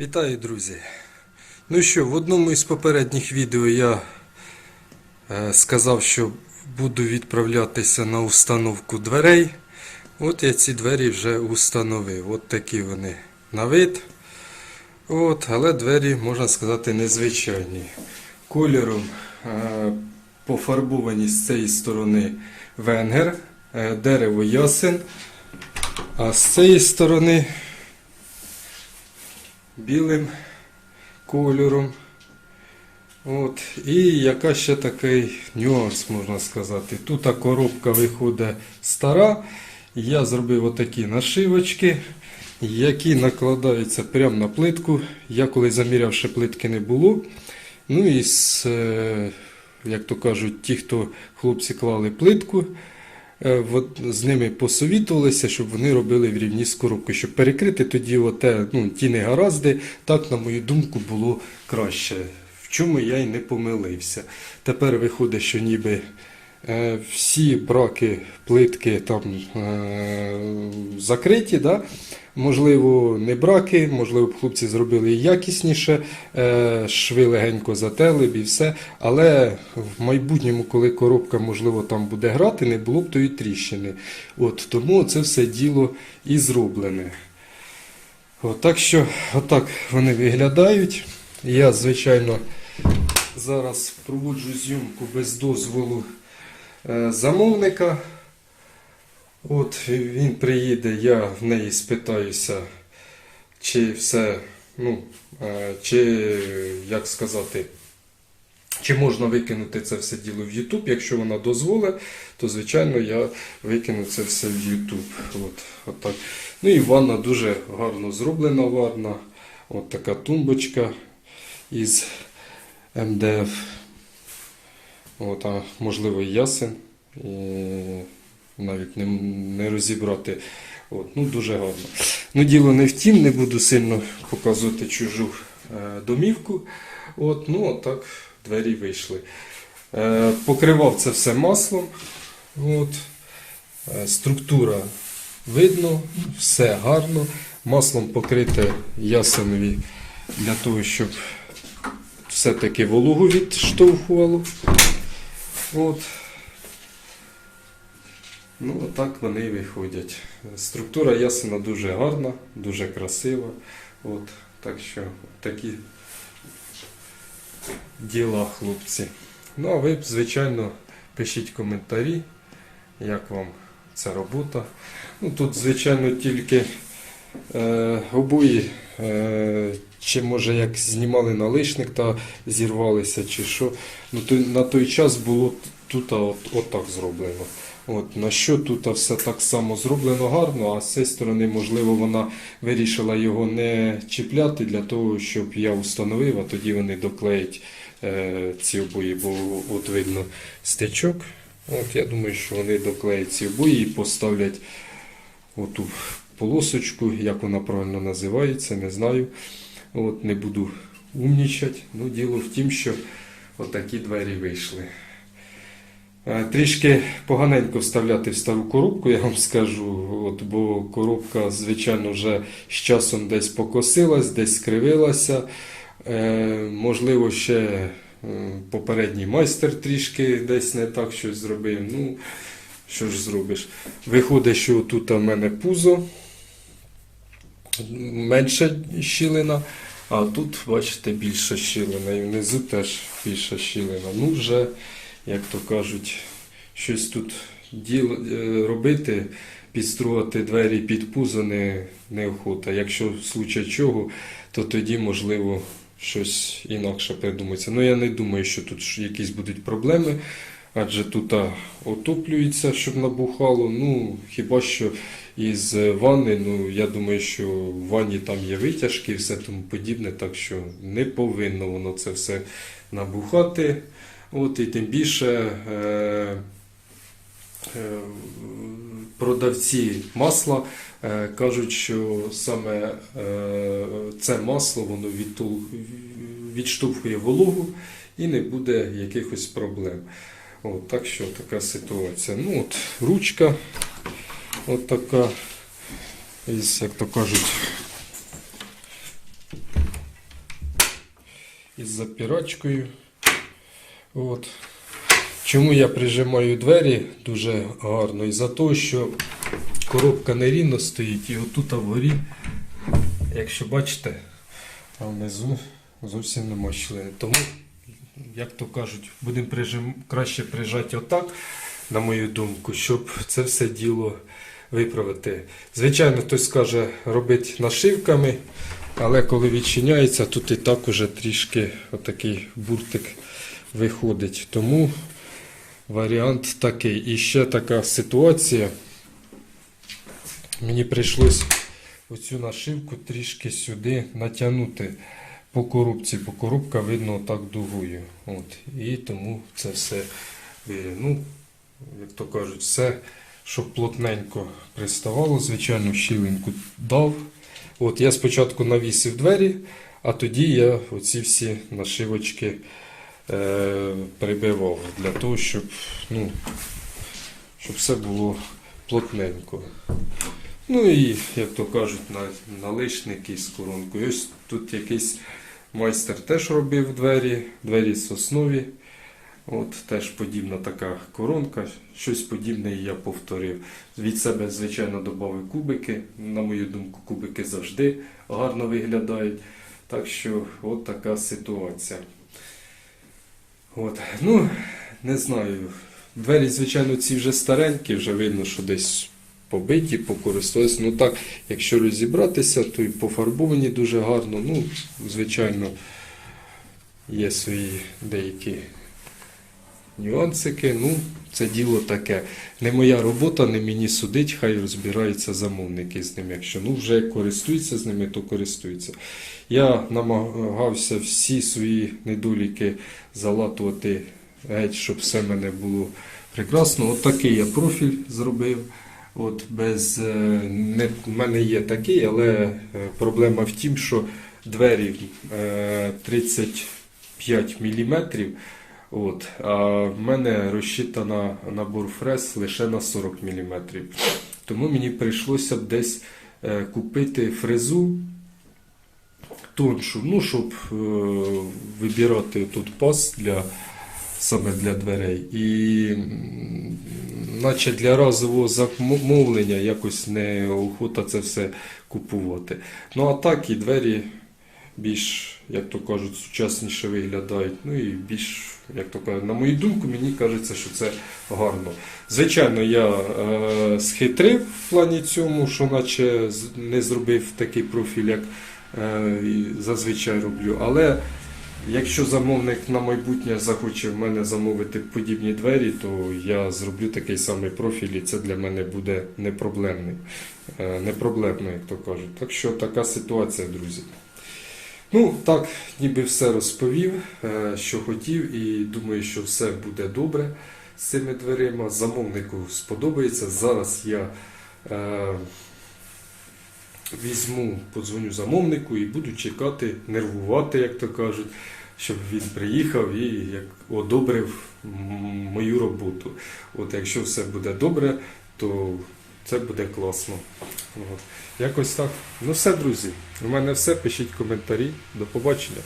Вітаю, друзі! Ну що, в одному із попередніх відео я е, сказав, що буду відправлятися на установку дверей. От я ці двері вже установив. От такі вони на вид. От, але двері, можна сказати, незвичайні. Кольором е, пофарбовані з цієї сторони венгер, е, дерево ясен, а з цієї сторони білим кольором. От. І яка ще такий нюанс, можна сказати. Тут коробка виходить стара. Я зробив отакі нашивочки, які накладаються прямо на плитку. Я коли заміряв, ще плитки не було. Ну і з, е, як то кажуть, ті, хто хлопці клали плитку, з ними посовітувалися, щоб вони робили в рівні з щоб перекрити тоді оте, ну, ті негаразди, так, на мою думку, було краще. В чому я й не помилився. Тепер виходить, що ніби е, всі браки плитки там е, закриті. Да? Можливо, не браки, можливо, хлопці зробили якісніше, е, шви легенько затерли б і все. Але в майбутньому, коли коробка, можливо, там буде грати, не було б тої тріщини. От, тому це все діло і зроблене. От, так що, отак вони виглядають. Я, звичайно, зараз проводжу зйомку без дозволу е, замовника. От він приїде, я в неї спитаюся, чи все, ну, е, чи, як сказати, чи можна викинути це все діло в YouTube. Якщо вона дозволить, то звичайно я викину це все в YouTube. От, от так. Ну і ванна дуже гарно зроблена ванна. От така тумбочка із МДФ. От, а можливо ясен. І навіть не, не розібрати. От, ну, дуже гарно. Ну, діло не в тім, не буду сильно показувати чужу е, домівку. От, ну, отак двері вийшли. Е, покривав це все маслом. От, е, структура видно, все гарно. Маслом покрите ясенові для того, щоб все-таки вологу відштовхувало. От. Ну, отак вони виходять. Структура ясена дуже гарна, дуже красива. От, так що такі діла, хлопці. Ну, а ви, звичайно, пишіть коментарі, як вам ця робота. Ну, тут, звичайно, тільки е, обої, е, чи може як знімали налишник та зірвалися, чи що. Ну, то, на той час було тут от, от так зроблено. От, на що тут все так само зроблено гарно, а з цієї сторони, можливо, вона вирішила його не чіпляти для того, щоб я встановив, а тоді вони доклеять е, ці обої, бо от видно стечок. От, я думаю, що вони доклеять ці обої і поставлять оту полосочку, як вона правильно називається, не знаю. От, не буду умнічати. Ну, діло в тім, що отакі двері вийшли. Трішки поганенько вставляти в стару коробку, я вам скажу, от, бо коробка, звичайно, вже з часом десь покосилась, десь скривилася. Е, можливо, ще е, попередній майстер трішки десь не так щось зробив. Ну, що ж зробиш? Виходить, що тут у мене пузо, менша щілина, а тут, бачите, більша щілина. І внизу теж більша щілина. Ну, вже як то кажуть, щось тут діл, е, робити, підстроювати двері під пузо не, неохота. Якщо в случай чого, то тоді можливо щось інакше придумається. Ну я не думаю, що тут якісь будуть проблеми. Адже тут отоплюється, щоб набухало. Ну, хіба що із ванни, ну я думаю, що в ванні там є витяжки і все тому подібне, так що не повинно воно це все набухати. От і тим більше е, е, продавці масла е, кажуть, що саме е, це масло воно відтул- відштовхує вологу і не буде якихось проблем. От, так що така ситуація. Ну от ручка, от така, із, як то кажуть, із запірачкою. От. Чому я прижимаю двері дуже гарно? Із-за того, що коробка нерівно стоїть і отут вгорі, якщо бачите, а внизу зовсім нема щілини. Тому, як то кажуть, будемо прижим... краще прижати отак, на мою думку, щоб це все діло виправити. Звичайно, хтось скаже робити нашивками, але коли відчиняється, тут і так уже трішки отакий буртик виходить. Тому варіант такий. І ще така ситуація. Мені прийшлось оцю нашивку трішки сюди натягнути по коробці, бо коробка видно так дугою. От. І тому це все вирі- ну, як то кажуть, все, щоб плотненько приставало, звичайно, щілинку дав. От я спочатку навісив двері, а тоді я оці всі нашивочки е, прибивав для того, щоб, ну, щоб все було плотненько. Ну і, як то кажуть, на, налишники з коронкою. Ось тут якийсь майстер теж робив двері, двері соснові. От теж подібна така коронка. Щось подібне я повторив. Від себе, звичайно, додав кубики. На мою думку, кубики завжди гарно виглядають. Так що от така ситуація. От. Ну, не знаю. Двері, звичайно, ці вже старенькі, вже видно, що десь побиті, покористувалися. Ну так, якщо розібратися, то і пофарбовані дуже гарно. Ну, звичайно, є свої деякі нюансики. Ну, це діло таке. Не моя робота, не мені судить, хай розбираються замовники з ним. Якщо ну, вже користуються з ними, то користуються. Я намагався всі свої недоліки залатувати геть, щоб все мене було прекрасно. От такий я профіль зробив. От без, е, не, в мене є такий, але е, проблема в тім, що двері е, 35 мм, от, а в мене розчитана набор фрез лише на 40 мм. Тому мені прийшлося б десь е, купити фрезу тоншу, ну, щоб е, вибирати тут пас для, саме для дверей. І наче для разового замовлення якось не охота це все купувати. Ну а так і двері більш, як то кажуть, сучасніше виглядають. Ну і більш, як то кажуть, на мою думку, мені кажеться, що це гарно. Звичайно, я е, схитрив в плані цьому, що наче не зробив такий профіль, як е, зазвичай роблю. Але якщо замовник на майбутнє захоче в мене замовити подібні двері, то я зроблю такий самий профіль, і це для мене буде непроблемний. Е, Непроблемно, як то кажуть. Так що така ситуація, друзі. Ну, так, ніби все розповів, е, що хотів, і думаю, що все буде добре з цими дверима. Замовнику сподобається. Зараз я е, візьму, подзвоню замовнику і буду чекати, нервувати, як то кажуть, щоб він приїхав і як одобрив мою роботу. От якщо все буде добре, то це буде класно. От. Якось так. Ну все, друзі. У мене все. Пишіть коментарі. До побачення.